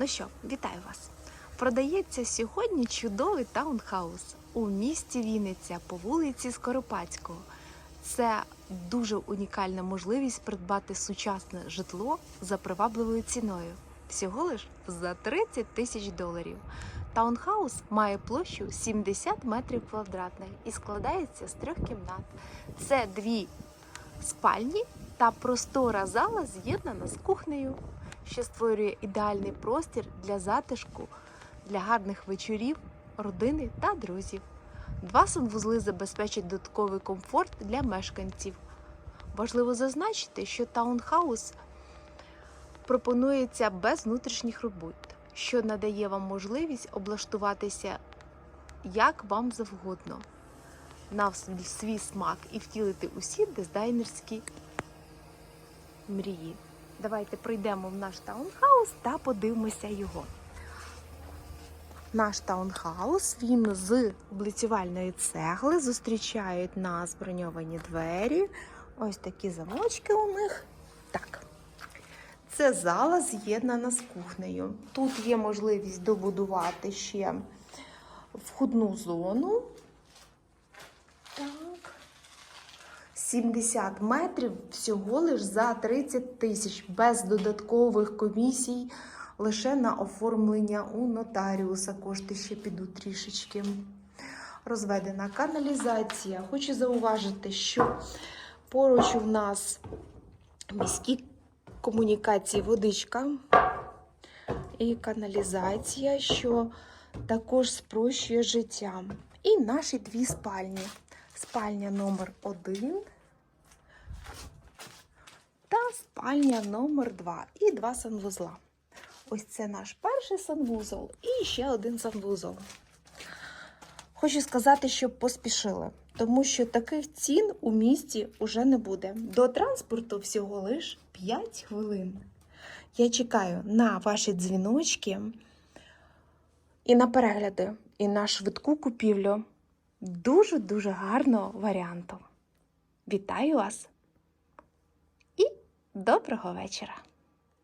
Ну що, вітаю вас! Продається сьогодні чудовий таунхаус у місті Вінниця по вулиці Скоропадського. Це дуже унікальна можливість придбати сучасне житло за привабливою ціною. Всього лиш за 30 тисяч доларів. Таунхаус має площу 70 метрів квадратних і складається з трьох кімнат. Це дві спальні та простора зала з'єднана з кухнею, що створює ідеальний простір для затишку, для гарних вечорів, родини та друзів. Два санвузли забезпечать додатковий комфорт для мешканців. Важливо зазначити, що таунхаус пропонується без внутрішніх робот, що надає вам можливість облаштуватися як вам завгодно на свій смак і втілити усі дизайнерські мрії. Давайте прийдемо в наш таунхаус та подивимося його. Наш таунхаус він з облицювальної цегли. Зустрічають нас броньовані двері. Ось такі замочки у них. Так. Це зала з'єднана з кухнею. Тут є можливість добудувати ще входну зону. Так. 70 метрів всього лиш за 30 тисяч, без додаткових комісій, лише на оформлення у нотаріуса. Кошти ще підуть трішечки. Розведена каналізація. Хочу зауважити, що поруч у нас міські комунікації водичка і каналізація, що також спрощує життя. І наші дві спальні. Спальня номер 1 та спальня номер 2 і два санвузла. Ось це наш перший санвузол і ще один санвузол. Хочу сказати, щоб поспішили, тому що таких цін у місті уже не буде. До транспорту всього лиш 5 хвилин. Я чекаю на ваші дзвіночки і на перегляди, і на швидку купівлю дуже-дуже гарного варіанту. Вітаю вас доброго вечора!